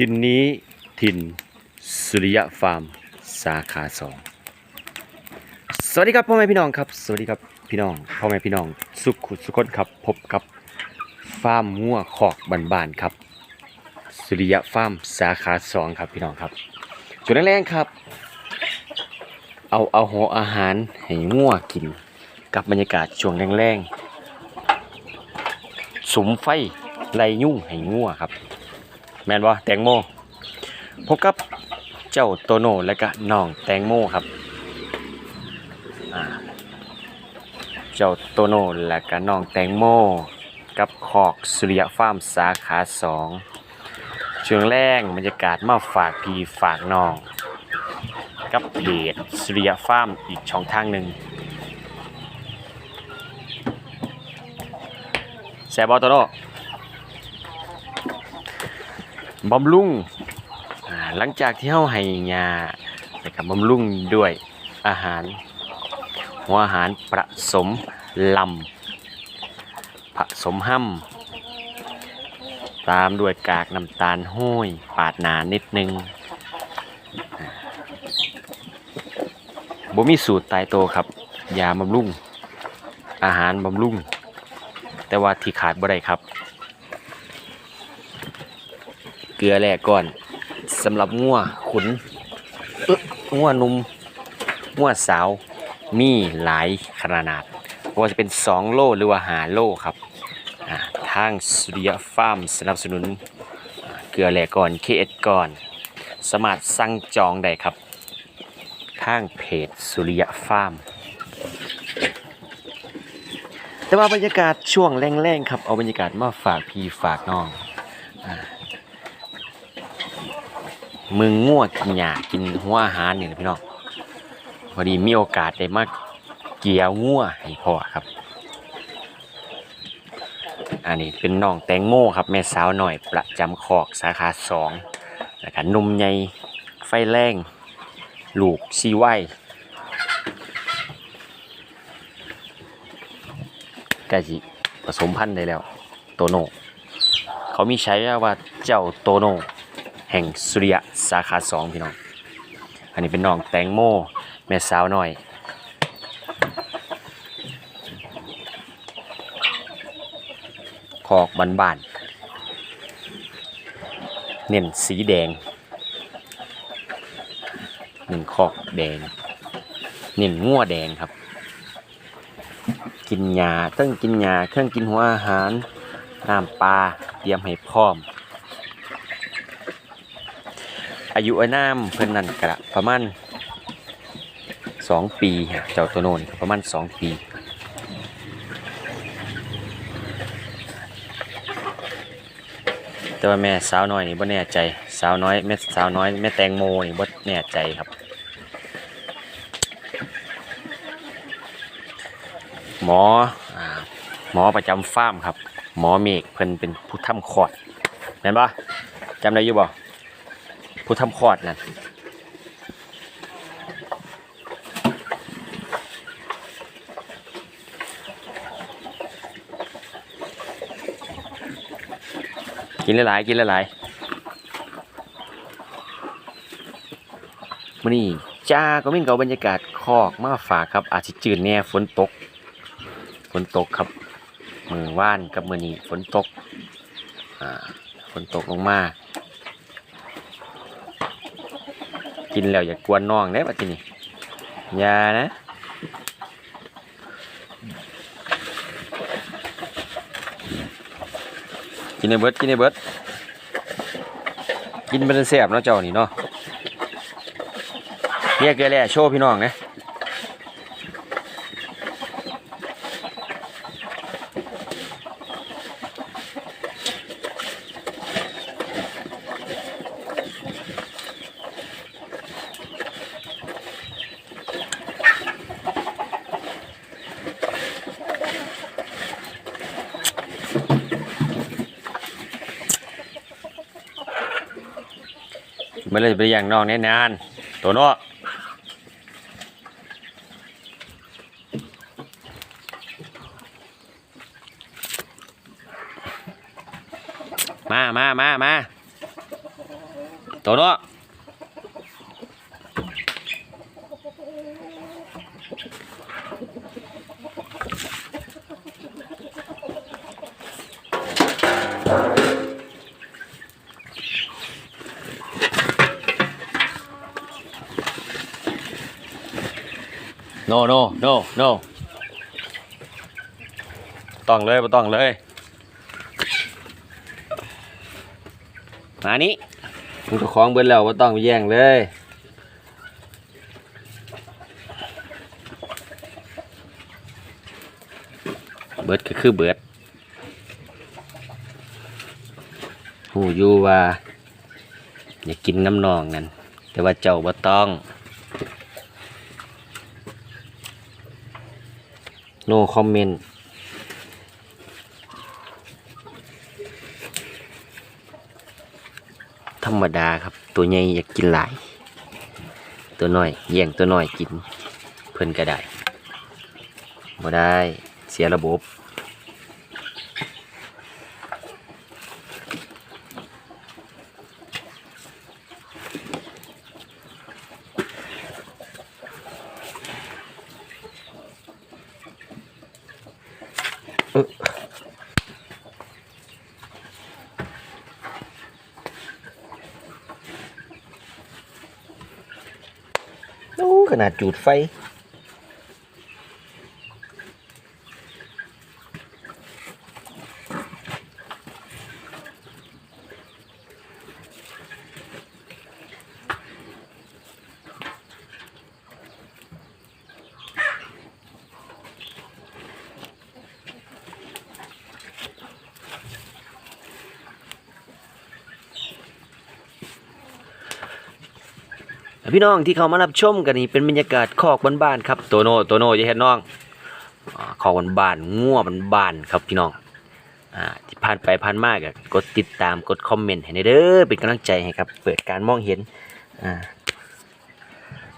ทินนี้ทินสุริยะฟาร์มสาขาสองสวัสดีครับพ่อแม่พี่น้องครับ สวัสดีครับพี่น้องพ่อแม่พี่น้องสุขสุขคนครับพบกับฟาร์มงัวคอกบานๆครับ สุริยะฟาร์มสาขาสองครับพี่น้องครับจุดแรกๆครับ เอาเอาหัวอาหารให้งัวกิน กับบรรยากาศช่วงแรงๆสมไฟไล่ยุ่งให้งัวครับ แมนบ่แตงโมพบกับเจ้าโตโน่และก็น้องแตงโมครับเจ้าโตโน่และก็น้องแตงโมกับขอกสุริยฟาร์มสาขาสองช่วงแรกบรรยากาศมาฝากพี่ฝากน้อง กับเพจสุริยฟาร์มอีกช่องทางหนึ่งแซบบอโตโน่ บำรุงหลังจากที่เฮาให้ยาแล้วก็บำรุงด้วยอาหาร หัวอาหารผสมลำผสมห้ำตามด้วยกากน้ำตาลห้อยปาดหนานิดนึงบ่มีสูตรตายตัวครับยาบำรุง อาหารบำรุง แต่ว่าที่ขาดบ่ได้ครับ เกลือแร่ก่อนสำหรับงัวขุนงัวนุ่มงัวสาวมีหลายขนาดบ่ว่าจะเป็น 2 โลหรือว่า5โลครับทางสุริยฟาร์มสนับสนุนเกลือแร่ก่อน KS ก่อน สามารถสั่งจองได้ครับทางเพจสุริยฟาร์มแต่ว่าบรรยากาศช่วงแรงๆครับ เอาบรรยากาศมาฝากพี่ฝากน้องอ่า มึงง่วกินหญ้ากินหัวอาหารนี่แหละพี่น้องพอดีมีโอกาสได้มาเกี่ยวงัวให้พ่อครับ อันนี้เป็นน้องแตงโมครับแม่สาวหน่อยประจำคอกสาขาสองแล้วก็นมใหญ่ไฟแรงลูกซีไว้กะจิผสมพันธุ์ได้แล้ว โตโน่เขามีใช้ว่าเจ้าโตโน่ แห่งสุริยะสาขาสองพี่น้อง อันนี้เป็นน้องแตงโมแม่สาวน้อยคอกบานๆเน้นสีแดงหนึ่งคอกแดงเน้นงัวแดงครับ กินยาเครื่องกินยาเครื่องกินหัวอาหารน้ำปลาเตรียมให้พร้อม อายุไอ้น้ำเพิ่นนั่นกะประมาณสองปีฮะเจ้าตัวโนนประมาณสองปีแต่ว่าแม่สาวน้อยนี่บ่แน่ใจ สาวน้อยแม่สาวน้อยแม่แตงโมนี่บ่แน่ใจครับ หมอหมอประจำฟาร์มครับ หมอเมฆเพิ่นเป็นผู้ทำคอดแม่นปะจำได้อยู่บ่ ผู้ทำคอดนั่นกินหลายๆกินหลายๆมื้อนี้จ้าก็มิ่งเกาบรรยากาศคอกมาฝากครับ อาจสิจืดแน่ฝนตก ฝนตกครับ มือว่านกับมือนี้ฝนตกอ่าฝนตกลงมา กินแล้วอย่ากกวนน้องได้ปะทีนี้อย่านะกินในเบิดกินในเบิดกินเป็นแสบเนาะเจ้านี่เนาะเรียกเกลือแร่โชว์พี่น้องนะ ไม่เลยไปอย่างนองแน่นานตัวนอกมามามามาตัวนอก โนโนโนโนต้องเลยบ่ต้องเลย มานี้มึงก็คล้องเบิ้แล้วว่ต้องไปแย่งเลยเบิดก็คือเบิดหูอยู่ว่า อย่ากินน้ำนองนั่นแต่ว่าเจ้าบ่ต้อง no comment ธรรมดาครับ ตัวใหญ่อยากกินหลาย ตัวน้อยแย่งตัวน้อยกิน เพิ่นก็ได้บ่ได้เสียระบบ ขนาดจุดไฟ พี่น้องที่เขามารับชมกันนี่เป็นบรรยากาศคอกบ้านๆครับโตโน่โตโน่จะเห็นน้องอคอกบ้านๆง่วบ้านๆครับพี่น้องอ่าที่ผ่านไปผ่านมากกดติดตามกดคอมเมนต์ให้หน่อยเด้อเป็นกำลังใจให้ครับ เปิดการมองเห็นอ่า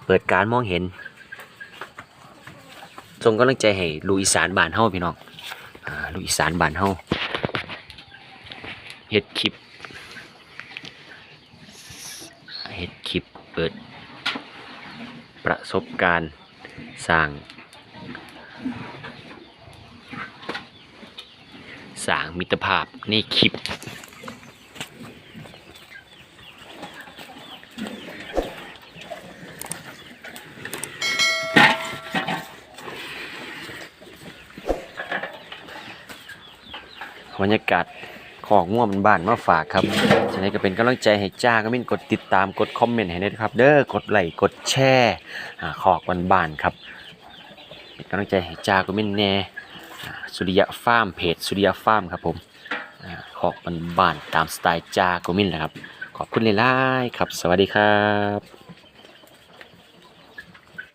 เปิดการมองเห็นส่งกำลังใจให้ลูกอีสานบ้านเฮาพี่น้องอ่าลูกอีสานบ้านเฮาเฮ็ดคลิปเฮ็ดคลิปเปิด ประสบการณ์สร้างสร้างมิตรภาพในคลิปบรรยากาศ ของง่วมันบ้านมาฝากครับฉะนั้นก็เป็นกำลังใจให้จ้าก็มินกดติดตามกดคอมเมนต์ให้ด้วยนะครับ เด้อกดไลค์กดแชร์ขอกวันบ้านครับ เป็นกำลังใจให้จ้าก็มินแน่สุริยะฟาร์มเพจสุริยะฟาร์มครับผมขอกวันบ้านตามสไตล์จ้าก็มินนะครับ ขอบคุณเลยล่ายๆครับ สวัสดีครับ